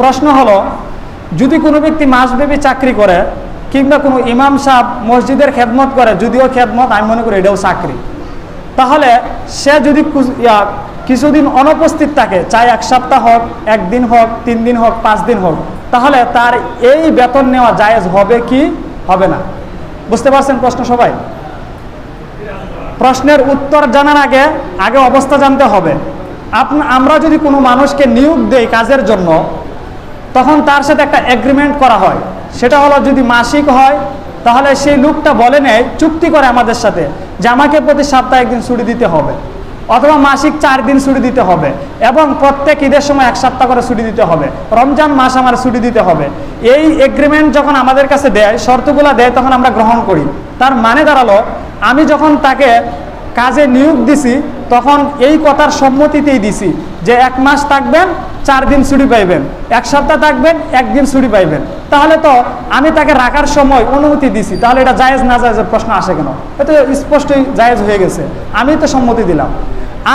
প্রশ্ন হলো, যদি কোনো ব্যক্তি মাসব্যাপী চাকরি করে কিংবা কোনো ইমাম সাহেব মসজিদের খেদমত করে, যদিও খেদমত, আমি মনে করি এটাও চাকরি, তাহলে সে যদি কিছুদিন অনুপস্থিত থাকে, চাই এক সপ্তাহ হোক, একদিন হোক, তিন দিন হোক, পাঁচ দিন হোক, তাহলে তার এই বেতন নেওয়া জায়েজ হবে কি? হবে না। বুঝতে পারছেন প্রশ্ন সবাই? প্রশ্নের উত্তর জানার আগে আগে অবস্থা জানতে হবে। আপনা, আমরা যদি কোনো মানুষকে নিয়োগ দেই কাজের জন্য তখন তার সাথে একটা এগ্রিমেন্ট করা হয়। সেটা হলো যদি মাসিক হয়, তাহলে সেই লোকটা বলে নেয়, চুক্তি করে আমাদের সাথে যে আমাকে প্রতি সপ্তাহে একদিন ছুটি দিতে হবে অথবা মাসিক চার দিন ছুটি দিতে হবে এবং প্রত্যেক ঈদের সময় এক সপ্তাহ করে ছুটি দিতে হবে। রমজান মাস আমার ছুটি দিতে হবে। এই এগ্রিমেন্ট যখন আমাদের কাছে দেয়, শর্তগুলো দেয়, তখন আমরা গ্রহণ করি। তার মানে দাঁড়াল, আমি যখন তাকে কাজে নিয়োগ দিছি, তখন এই কথার সম্মতিতেই দিছি যে এক মাস থাকবেন, চার দিন ছুটি পাইবেন। এক সপ্তাহ থাকবেন, একদিন ছুটি পাইবেন। তাহলে তো আমি তাকে রাখার সময় অনুমতি দিছি। তাহলে এটা জায়েজ না জায়েজের প্রশ্ন আসে কেন? এটা স্পষ্টই জায়েজ হয়ে গেছে। আমি তো সম্মতি দিলাম।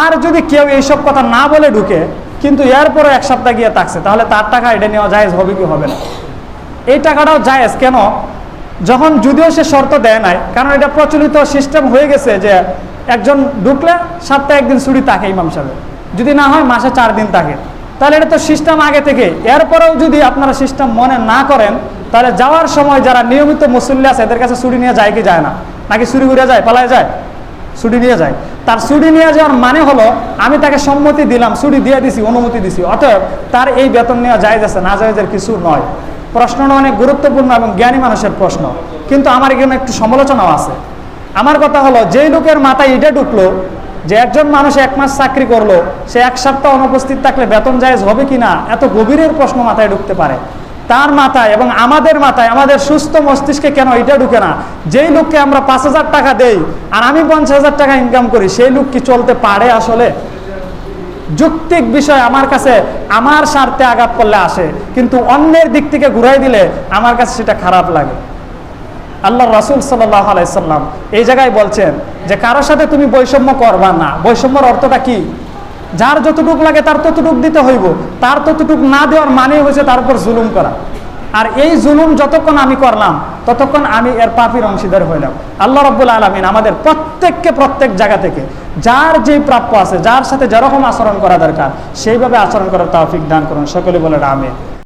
আর যদি কেউ এইসব কথা না বলে ঢুকে, কিন্তু এরপরে এক সপ্তাহ গিয়ে থাকছে, তাহলে তার টাকা এটা নেওয়া জায়েজ হবে কি হবে না? এই টাকাটাও জায়েজ। কেন? যখন যদিও সে শর্ত দেয় নাই, কারণ এটা প্রচলিত সিস্টেম হয়ে গেছে যে একজন ঢুকলে সপ্তাহে একদিন ছুটি থাকে ইমাম সাহেব যদি না হয় মাসে চার দিন থাকে। তাহলে এটা তো সিস্টেম আগে থেকে। এরপরেও যদি আপনারা সিস্টেম মনে না করেন, তাহলে যাওয়ার সময় যারা নিয়মিত মুসল্লি আছে, এদের কাছে ছুটি নিয়ে যায় কি যায় না? নাকি চুরি করে যায়, পালায় যায়? ছুটি নিয়ে যায়। তার ছুটি নিয়ে যাওয়ার মানে হলো, আমি তাকে সম্মতি দিলাম, ছুটি দিয়ে দিছি, অনুমতি দিছি। অতএব তার এই বেতন নেওয়া জায়েজ আছে, না জায়েজের কিছু নয়। প্রশ্নটা অনেক গুরুত্বপূর্ণ এবং জ্ঞানী মানুষের প্রশ্ন। কিন্তু আমার এখানে একটু সমালোচনাও আছে। আমার কথা হলো, যেই লোকের মাথায় এটা ঢুকলো, যে একজন মানুষ এক মাস চাকরি করল, সে এক সপ্তাহ অনুপস্থিত থাকলে বেতন জায়েজ হবে কি না, এত গভীরের প্রশ্ন মাথায় ঢুকতে পারে। তার মাথায় এবং আমাদের মাথায়, আমাদের সুস্থ মস্তিষ্কে কেন এটা ঢুকে না? যেই লোককে আমরা পাঁচ হাজার টাকা দেই আর আমি পঞ্চাশ হাজার টাকা ইনকাম করি, সেই লোক কি চলতে পারে আসলে? যুক্তিক বিষয় আমার কাছে, আমার স্বার্থে আঘাত করলে আসে। কিন্তু অন্যের দিক থেকে ঘুরাই দিলে আমার কাছে সেটা খারাপ লাগে। আল্লাহ রাসুল আলাইসাল্লাম এই জায়গায় বলছেন যে কারোর সাথে তুমি বৈষম্য করবা না। বৈষম্যর অর্থটা কি? যার যতটুক লাগে তার ততটুক দিতে হইব। তার ততটুক না দেওয়ার মানে হয়েছে তার উপর জুলুম করা। আর এই জুলুম যতক্ষণ আমি করলাম, ততক্ষণ আমি এর পাপির অংশীদার হইলাম। আল্লাহ রব্বুল আলমিন আমাদের প্রত্যেককে প্রত্যেক জায়গা থেকে যার যে প্রাপ্য আছে, যার সাথে যেরকম আচরণ করা দরকার, সেইভাবে আচরণ করার তৌফিক দান করুন। সকলে বলে আমি